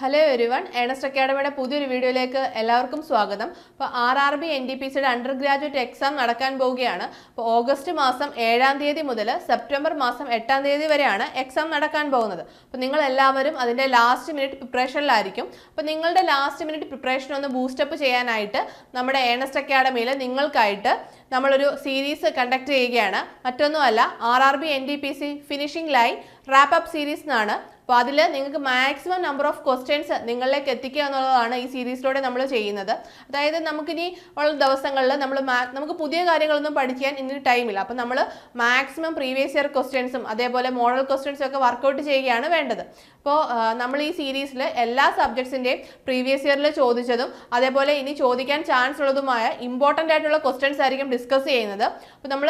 Hello everyone Ernest അക്കാഡമിയുടെ പുതിയൊരു വീഡിയോയിലേക്ക് എല്ലാവർക്കും സ്വാഗതം. അപ്പോൾ R R B N D P സിയുടെ അണ്ടർ ഗ്രാജുവേറ്റ് എക്സാം നടക്കാൻ പോവുകയാണ്. അപ്പോൾ ഓഗസ്റ്റ് മാസം ഏഴാം തീയതി മുതൽ സെപ്റ്റംബർ മാസം എട്ടാം തീയതി വരെയാണ് എക്സാം നടക്കാൻ പോകുന്നത്. അപ്പോൾ നിങ്ങൾ എല്ലാവരും അതിന്റെ ലാസ്റ്റ് മിനിറ്റ് പ്രിപ്പറേഷനിലായിരിക്കും അപ്പോൾ നിങ്ങളുടെ ലാസ്റ്റ് മിനിറ്റ് പ്രിപ്പറേഷൻ ഒന്ന് ബൂസ്റ്റപ്പ് ചെയ്യാനായിട്ട് നമ്മുടെ ഏണസ്റ്റ് അക്കാഡമിയിൽ നിങ്ങൾക്കായിട്ട് നമ്മളൊരു സീരീസ് കണ്ടക്ട് ചെയ്യുകയാണ്. മറ്റൊന്നുമല്ല R R B N D P C finishing line wrap up series എന്നാണ് അപ്പോൾ അതിൽ നിങ്ങൾക്ക് മാക്സിമം നമ്പർ ഓഫ് ക്വസ്റ്റ്യൻസ് നിങ്ങളിലേക്ക് എത്തിക്കുക എന്നുള്ളതാണ് ഈ സീരീസിലൂടെ നമ്മൾ ചെയ്യുന്നത്. അതായത് നമുക്കിനി ഉള്ള ദിവസങ്ങളിൽ നമ്മൾ നമുക്ക് പുതിയ കാര്യങ്ങളൊന്നും പഠിക്കാൻ ഇനി ടൈമില്ല അപ്പോൾ നമ്മൾ മാക്സിമം പ്രീവിയസ് ഇയർ ക്വസ്റ്റ്യൻസും അതേപോലെ മോഡൽ ക്വസ്റ്റ്യൻസും ഒക്കെ വർക്കൗട്ട് ചെയ്യുകയാണ് വേണ്ടത്. അപ്പോൾ നമ്മൾ ഈ സീരീസിൽ എല്ലാ സബ്ജക്ട്സിന്റെയും പ്രീവിയസ് ഇയറിൽ ചോദിച്ചതും അതേപോലെ ഇനി ചോദിക്കാൻ ചാൻസ് ഉള്ളതുമായ ഇമ്പോർട്ടന്റ് ആയിട്ടുള്ള ക്വസ്റ്റ്യൻസ് ആയിരിക്കും ഡിസ്കസ് ചെയ്യുന്നത്. അപ്പോൾ നമ്മൾ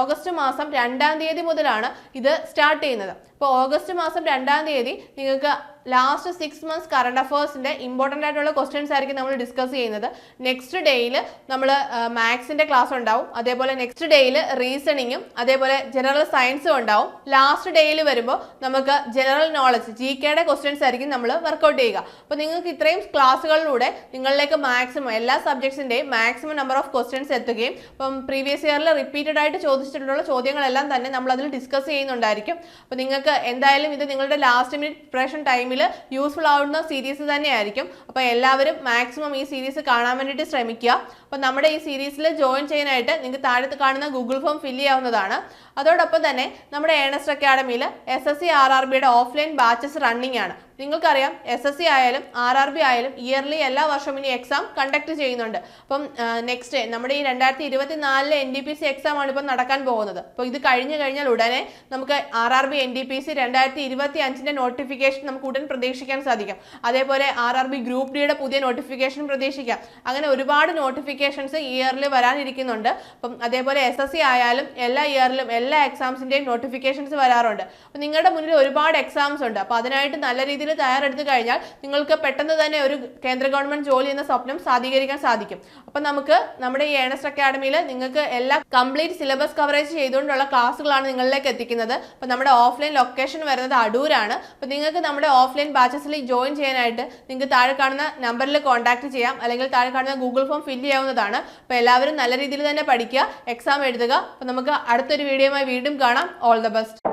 ഓഗസ്റ്റ് മാസം രണ്ടാം തീയതി മുതലാണ് ഇത് സ്റ്റാർട്ട് ചെയ്യുന്നത്. അപ്പോൾ ഓഗസ്റ്റ് മാസം രണ്ടാം തീയതി നിങ്ങൾക്ക് ലാസ്റ്റ് സിക്സ് മന്ത്സ് കറണ്ട് അഫേഴ്സിന്റെ ഇമ്പോർട്ടന്റ് ആയിട്ടുള്ള ക്വസ്റ്റ്യൻസ് ആയിരിക്കും നമ്മൾ ഡിസ്കസ് ചെയ്യുന്നത്. നെക്സ്റ്റ് ഡേയിൽ നമ്മൾ മാത്സിന്റെ ക്ലാസ് ഉണ്ടാവും. അതേപോലെ നെക്സ്റ്റ് ഡേയിൽ റീസണിങ്ങും അതേപോലെ ജനറൽ സയൻസും ഉണ്ടാവും. ലാസ്റ്റ് ഡേയിൽ വരുമ്പോൾ നമുക്ക് ജനറൽ നോളജ് ജി കെയുടെ ക്വസ്റ്റ്യൻസ് ആയിരിക്കും നമ്മൾ വർക്കൗട്ട് ചെയ്യുക. അപ്പോൾ നിങ്ങൾക്ക് ഇത്രയും ക്ലാസ്സുകളിലൂടെ നിങ്ങളിലേക്ക് മാക്സിമം എല്ലാ സബ്ജക്ട്സിന്റെയും മാക്സിമം നമ്പർ ഓഫ് ക്വസ്റ്റ്യൻസ് എത്തുകയും ഇപ്പം പ്രീവിയസ് ഇയറിൽ റിപ്പീറ്റഡ് ആയിട്ട് ചോദിച്ചിട്ടുള്ള ചോദ്യങ്ങളെല്ലാം തന്നെ നമ്മൾ അതിൽ ഡിസ്കസ് ചെയ്യുന്നുണ്ടായിരിക്കും. അപ്പോൾ നിങ്ങൾക്ക് എന്തായാലും ഇത് നിങ്ങളുടെ ലാസ്റ്റ് മിനിറ്റ് പ്രിപ്പറേഷൻ ടൈമിൽ യൂസ്ഫുൾ ആവുന്ന സീരീസ് തന്നെയായിരിക്കും. അപ്പോൾ എല്ലാവരും മാക്സിമം ഈ സീരീസ് കാണാൻ വേണ്ടിയിട്ട് ശ്രമിക്കുക. അപ്പോൾ നമ്മുടെ ഈ സീരീസിൽ ജോയിൻ ചെയ്യാനായിട്ട് നിങ്ങൾക്ക് താഴത്ത് കാണുന്ന ഗൂഗിൾ ഫോം ഫില്ല് ചെയ്യാവുന്നതാണ്. അതോടൊപ്പം തന്നെ നമ്മുടെ Earnest അക്കാഡമിയിൽ S S C R R ബിയുടെ ഓഫ്ലൈൻ ബാച്ചസ് റണ്ണിംഗ് ആണ്. നിങ്ങൾക്കറിയാം എസ് എസ് സി ആയാലും ആർ ആർ ബി ആയാലും ഇയർലി എല്ലാ വർഷവും ഇനി എക്സാം കണ്ടക്ട് ചെയ്യുന്നുണ്ട്. അപ്പം നെക്സ്റ്റ് നമ്മുടെ ഈ രണ്ടായിരത്തി ഇരുപത്തി നാലിലെ N D P C exam ആണ് ഇപ്പം നടക്കാൻ പോകുന്നത്. അപ്പോൾ ഇത് കഴിഞ്ഞു കഴിഞ്ഞാൽ ഉടനെ നമുക്ക് R R B N D P C രണ്ടായിരത്തി ഇരുപത്തി അഞ്ചിന്റെ നോട്ടിഫിക്കേഷൻ നമുക്ക് ഉടൻ പ്രതീക്ഷിക്കാൻ സാധിക്കും. അതേപോലെ ആർ ആർ ബി ഗ്രൂപ്പ് ഡിയുടെ പുതിയ നോട്ടിഫിക്കേഷൻ പ്രതീക്ഷിക്കാം. അങ്ങനെ ഒരുപാട് നോട്ടിഫിക്കേഷൻസ് ഇയറിൽ വരാനിരിക്കുന്നുണ്ട്. അപ്പം അതേപോലെ എസ് എസ് സി ആയാലും എല്ലാ ഇയറിലും എല്ലാ എക്സാംസിന്റെയും നോട്ടിഫിക്കേഷൻസ് വരാറുണ്ട്. അപ്പം നിങ്ങളുടെ മുന്നിൽ ഒരുപാട് എക്സാംസ് ഉണ്ട്. അപ്പോൾ അതിനായിട്ട് നല്ല രീതിയിൽ തയ്യാറെടുത്ത് കഴിഞ്ഞാൽ നിങ്ങൾക്ക് പെട്ടെന്ന് തന്നെ ഒരു കേന്ദ്ര ഗവൺമെന്റ് ജോലി എന്ന സ്വപ്നം സാധീകരിക്കാൻ സാധിക്കും. അപ്പം നമുക്ക് നമ്മുടെ ഈ ഏണസ്റ്റ് അക്കാഡമിയിൽ നിങ്ങൾക്ക് എല്ലാ കംപ്ലീറ്റ് സിലബസ് കവറേജ് ചെയ്തുകൊണ്ടുള്ള ക്ലാസ്സുകളാണ് നിങ്ങളിലേക്ക് എത്തിക്കുന്നത്. അപ്പം നമ്മുടെ ഓഫ്ലൈൻ ലൊക്കേഷൻ വരുന്നത് അടൂരാണ്. അപ്പം നിങ്ങൾക്ക് നമ്മുടെ ഓഫ്ലൈൻ ബാച്ചസിൽ ജോയിൻ ചെയ്യാനായിട്ട് നിങ്ങൾക്ക് താഴെ കാണുന്ന നമ്പറിൽ കോൺടാക്ട് ചെയ്യാം. അല്ലെങ്കിൽ താഴെ കാണുന്ന ഗൂഗിൾ ഫോം ഫില്ല് ചെയ്യാവുന്നതാണ്. അപ്പോൾ എല്ലാവരും നല്ല രീതിയിൽ തന്നെ പഠിക്കുക എക്സാം എഴുതുക. അപ്പം നമുക്ക് അടുത്തൊരു വീഡിയോയുമായി വീണ്ടും കാണാം. All the best.